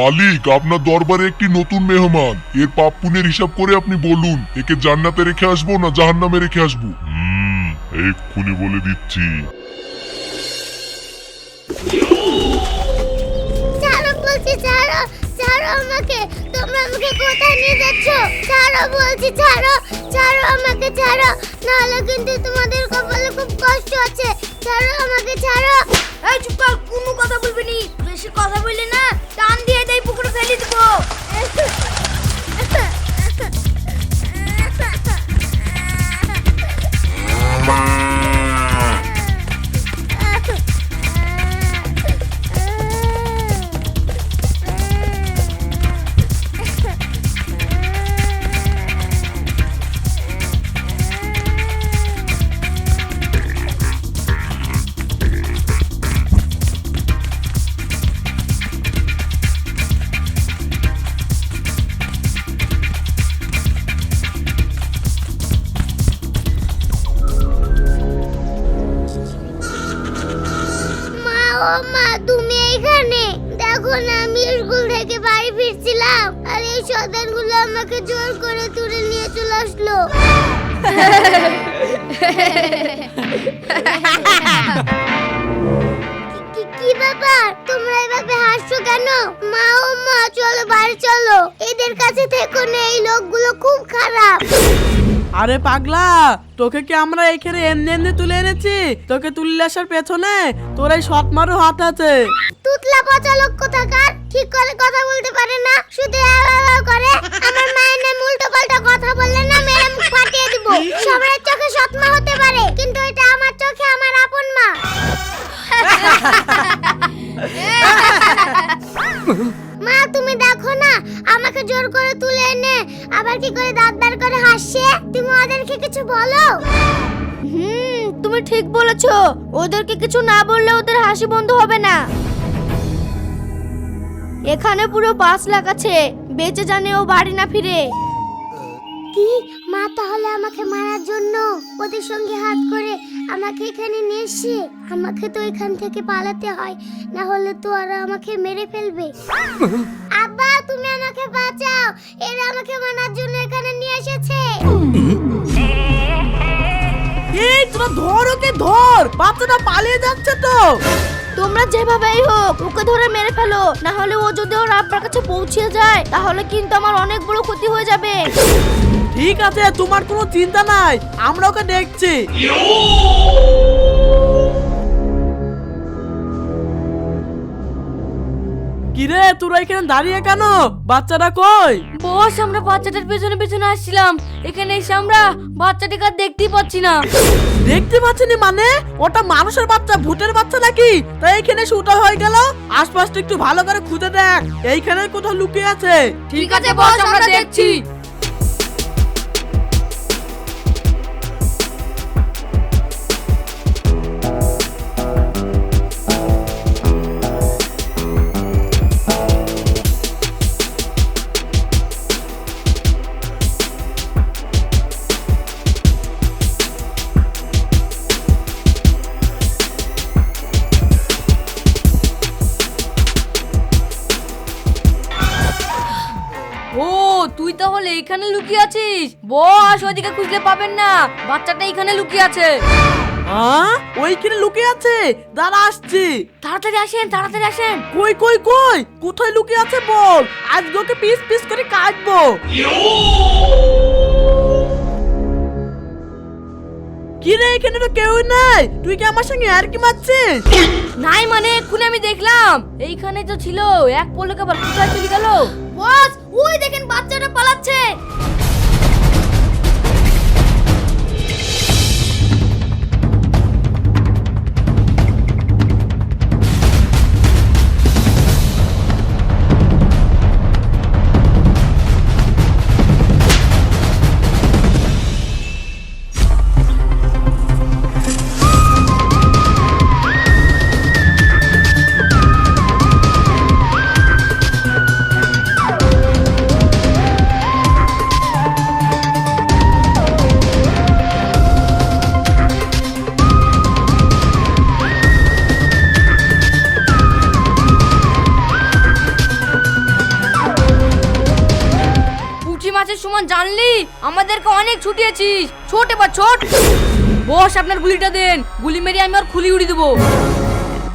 মালিক আপনার দরবারে একটি নতুন মেহমান। এর পাপ পুণ্যের হিসাব করে আপনি বলুন একে জান্নাতে রেখে আসব না জাহান্নামে রেখে আসব? হুম এক্ষুনি বলে দিচ্ছি। ছাড়ো বলছি ছাড়ো ছাড়ো আমাকে তোমরা আমাকে কোথায় নিয়ে যাচ্ছ? ছাড়ো বলছি ছাড়ো ছাড়ো আমাকে ছাড়ো। নাহলে কিন্তু তোমাদের কপালে খুব কষ্ট আছে ছাড়ো আমাকে ছাড়ো। এই চুপ কর কোনো কথা বলবি নি। বেশি কথা বললি না টান দিয়ে দেই আসলো কি- ব্যাপার? তোমরা এভাবে হাসছো কেন? মা ও মা চলো বাড়ি চলো। এদের কাছে থেকো না এই লোকগুলো খুব খারাপ। আরে পাগলা তোকে কি আমরা এখানে এমনি এমনি তুলে এনেছি? তোকে তুলে আসার পেছনে তোর এই সৎ মারু হাত আছে। তুতলা পচা লোক কোথাকার? ঠিক করে কথা বলতে পারে না। শুধু তুমি ঠিক বলেছ। ওদেরকে কিছু না বললে ওদের হাসি বন্ধ হবে না। এখানে পুরো লাখ আছে বেঁচে জানে ও বাড়ি না ফিরে। কি? মা তাহলে আমাকে মারার জন্য ওদের সঙ্গে হাত করে আমাকে এখানে নিয়ে এসে আমাকে তো এখান থেকে পালাতে হয় না হলে তো ওরা আমাকে মেরে ফেলবে। আব্বা তুমি আমাকে বাঁচাও। এরা আমাকে মারার জন্য এখানে নিয়ে এসেছে। তোরা ধর ওকে ধর। বাচ্চাটা পালিয়ে যাচ্ছে তো। তোমরা যেভাবেই হোক ওকে ধরে মেরে ফেলো। না হলে ও যদি ওর আব্বার কাছে পৌঁছে যায় তাহলে কিন্তু আমার অনেক বড় ক্ষতি হয়ে যাবে। ঠিক আছে তোমার কোনো চিন্তা নাই। আমরা ওকে দেখছি। কিরে তোরা এখানে দাঁড়িয়ে কেন? বাচ্চাটা কই? বস আমরা বাচ্চাটার পেছনে পেছনে আসছিলাম। এখানে এসে আমরা বাচ্চাটাকে আর দেখতেই পাচ্ছি না। দেখতে পাচ্ছেন মানে? ওটা মানুষের বাচ্চা ভূতের বাচ্চা নাকি? তাই এখানে শুটা হয়ে গেল। আশপাশটা একটু ভালো করে খুঁজে দেখ। এইখানে কোথাও লুকিয়ে আছে। ঠিক আছে বস আমরা দেখছি। ও তুই তাহলে এখানে লুকিয়ে আছিস? বস ওদিকে খুঁজলে পাবেন না। বাচ্চাটা এখানে লুকিয়ে আছে। হ্যাঁ ওইখানে লুকিয়ে আছে? দাঁড়া আসছি। তাড়াতাড়ি আসেন তাড়াতাড়ি আসেন। কই কই কই? কোথায় লুকিয়ে আছে বল? ওকে পিস পিস করে কাটবো। কি রে এখানে তো কেউ নাই। তুই কি আমার সঙ্গে আর কি মারছিস? নাই মানে এক্ষুনি আমি দেখলাম। এইখানে তো ছিল। এক পলকে আবার কোথায় চলে গেল? বস ওই দেখেন বাচ্চাটা পালাচ্ছে। মাছের সমান জানলি? আমাদেরকে অনেক ছুটিয়েছিস। ছোট এবার ছোট। বস আপনার গুলিটা দেন। গুলি মেরে আমি আর খুলি উড়ি দেবো।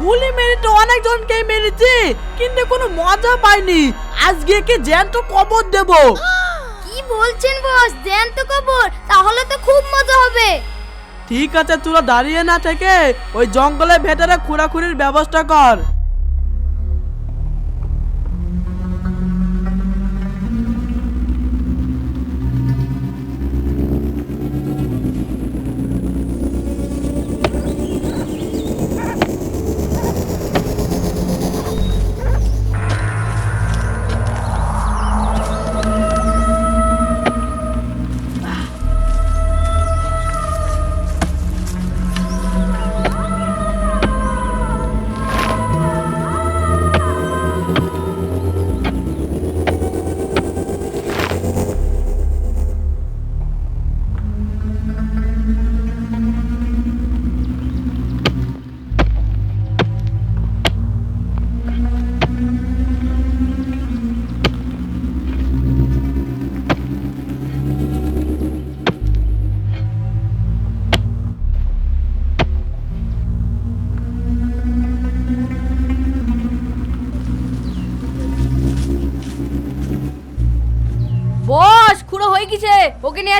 গুলি মেরে তো অনেকজনকে মেরেছি কিন্তু কোনো মজা পাইনি। আজকে কি জ্যান্ত কবর দেবো। কি বলছেন বস? দেন তো কবর? তাহলে তো খুব মজা হবে। ঠিক আছে তোরা দাঁড়িয়ে না থেকে ওই জঙ্গলের ভেতরে খুঁড়াখুড়ির ব্যবস্থা কর।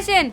আসেন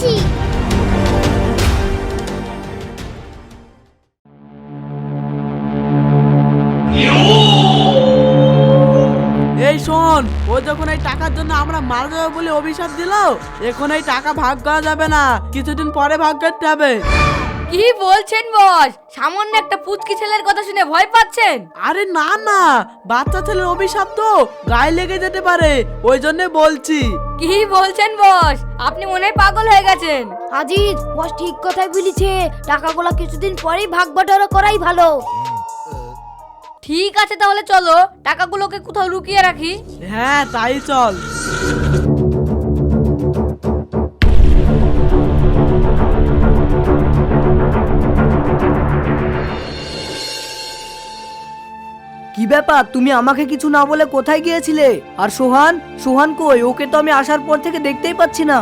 অভিশাপ এই শোন, ও যখন এই টাকার জন্য আমরা মারা যাবে বলে অভিশাপ দিল, এখন এই টাকা ভাগ করা যাবে না, কিছুদিন পরে ভাগ করতে হবে। কি বলছেন বস? সামান্য একটা পুচকি ছেলের কথা শুনে ভয় পাচ্ছেন? আরে না না বাচ্চা ছেলের অভিশাপ তো গায়ে লেগে যেতে পারে ওই জন্য বলছি। কি বলছেন বস? আপনি মনে হয় পাগল হয়ে গেছেন। আজিজ বস ঠিক কথাই বলেছে টাকাগুলো কিছুদিন পরেই ভাগ বাটোয়ারা করাই ভালো। ঠিক আছে তাহলে চলো টাকাগুলোকে কোথাও লুকিয়ে রাখি। হ্যাঁ তাই চল। কি ব্যাপার? তুমি আমাকে কিছু না বলে কোথায় গিয়েছিলে? আর সোহান? সোহান কই? ওকে তো আমি আসার পর থেকে দেখতেই পাচ্ছি না।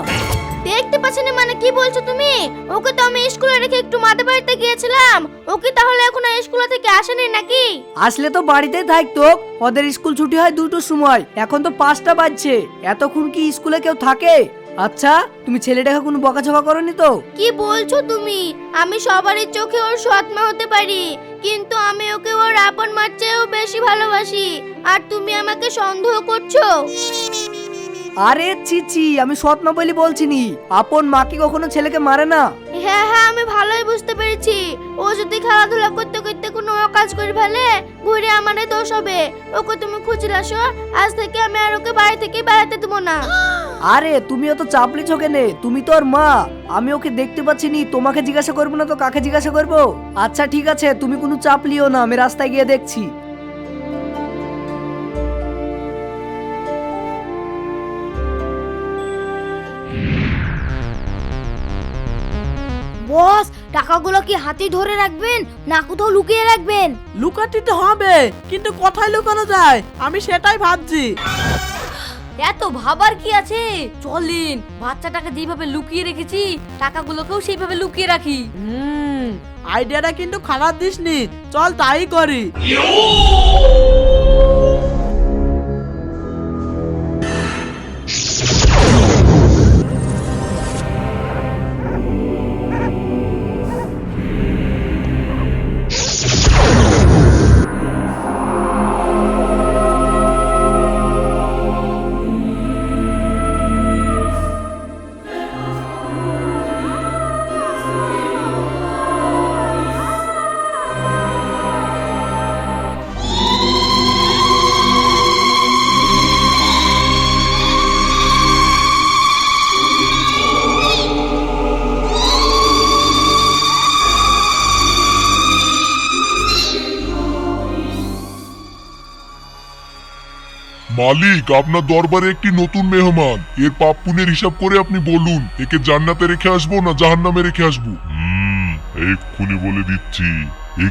দেখতে পাচ্ছেন না মানে কি বলছো তুমি? ওকে তো আমি স্কুলে রেখে একটু মাঠে বাড়িতে গিয়েছিলাম। ওকে তাহলে এখন স্কুল থেকে আসেনি নাকি? আসলে তো বাড়িতেই থাকতো। ওদের স্কুল ছুটি হয় দুটোর সময়। এখন তো পাঁচটা বাজছে। এতক্ষণ কি স্কুলে কেউ থাকে? আচ্ছা তুমি ছেলেটাকে কোনো বকাঝকা করনি তো? কি বলছো তুমি? আমি সবারই চোখে ওর সৎমা হতে পারি। কিন্তু আমি ওকে ওর আপন মার চেয়েও বেশি ভালোবাসি। আর তুমি আমাকে সন্দেহ করছ? আরে ছি আমি সৎ না বলি বলছিনি। আপন মাকে কখনো ছেলেকে মারে না? হ্যাঁ হ্যাঁ আমি ভালোই বুঝতে পেরেছি। ও যদি খেলাধুলা করতে করতে কোনো কাজ করে ফেলে ঘুরে আমারে দোষ হবে। ওকে তুমি খুঁজে আসো আজ থেকে আমি আর ওকে বাড়ি থেকে বেড়াতে দেবো না। আরে তুমি অত চাপলি চোখে নে তুমি তো ওর মা। আমি ওকে দেখতে পাচ্ছি নি তোমাকে জিজ্ঞাসা করব না তো কাকে জিজ্ঞাসা করব? আচ্ছা ঠিক আছে তুমি কোনো চাপ লিও না আমি রাস্তায় গিয়ে দেখছি। বস টাকাগুলো কি হাতে ধরে রাখবেন না কোথাও লুকিয়ে রাখবেন? লুকাতে তো হবে কিন্তু কোথায় লুকানো যায়? আমি সেটাই ভাবছি। এত ভাবার কি আছে? চলেন বাচ্চাটাকে যেভাবে লুকিয়ে রেখেছি টাকাগুলোকেও সেইভাবে লুকিয়ে রাখি। হুম আইডিয়াটা কিন্তু খারাপ দিসনি। চল তাই করি। মালিক, আপনার দরবারে একটি নতুন মেহমান। এর পাপ পুণ্যের হিসাব করে আপনি বলুন, একে জান্নাতে রেখে আসব না জাহান্নামে রেখে আসব? এক্ষুনি বলে দিচ্ছি। এ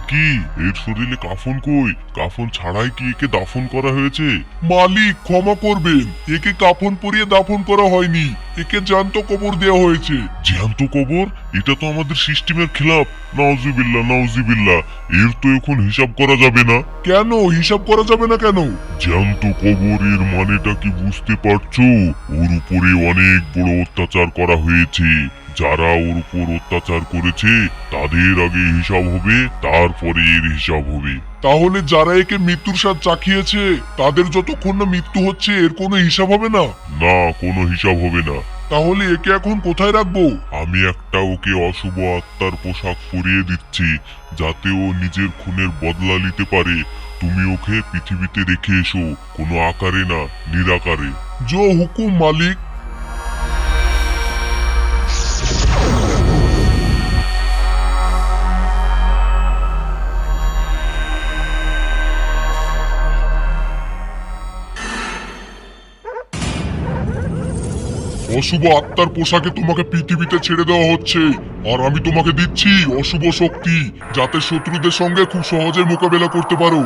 এর শরীরে কাফন কই? কাফন ছাড়াই কি একে দাফন করা হয়েছে? মালিক, ক্ষমা করবেন। একে কাফন পরিয়ে দাফন করা হয়নি। একে জ্যান্ত কবর দেওয়া হয়েছে। জ্যান্ত কবর? এটা তো আমাদের সিস্টেমের খেলাফ। নাউজুবিল্লাহ নাউজুবিল্লাহ। এর তো এখন হিসাব করা যাবে না। কেন? হিসাব করা যাবে না কেন? জ্যান্ত কবরের মানেটা কি বুঝতে পারছ? ওর উপরে অনেক বড় অত্যাচার করা হয়েছে। যারা ওর উপর অত্যাচার করেছে তাদের আগে হিসাব হবে তারপরে এর হিসাব হবে। তাহলে যারা একে মৃত্যুর স্বাদ চাখিয়েছে তাদের যতক্ষণ না মৃত্যু হচ্ছে এর কোনো হিসাব হবে না? না কোনো হিসাব হবে না। তাহলে একে এখন কোথায় রাখব? আমি একটা ওকে অশুভ আত্মার পোশাক পরিয়ে দিচ্ছি যাতে ও নিজের খুনের বদলা নিতে পারে। তুমি ওকে পৃথিবীতে রেখে এসো কোনো আকারে না নিরাকারে। জো হুকুম মালিক অশুভ আত্মার পোশাকে তোমাকে পৃথিবীতে ছেড়ে দেওয়া হচ্ছে। আর আমি তোমাকে দিচ্ছি অশুভ শক্তি, যাতে শত্রুদের সঙ্গে খুব সহজে মোকাবেলা করতে পারো।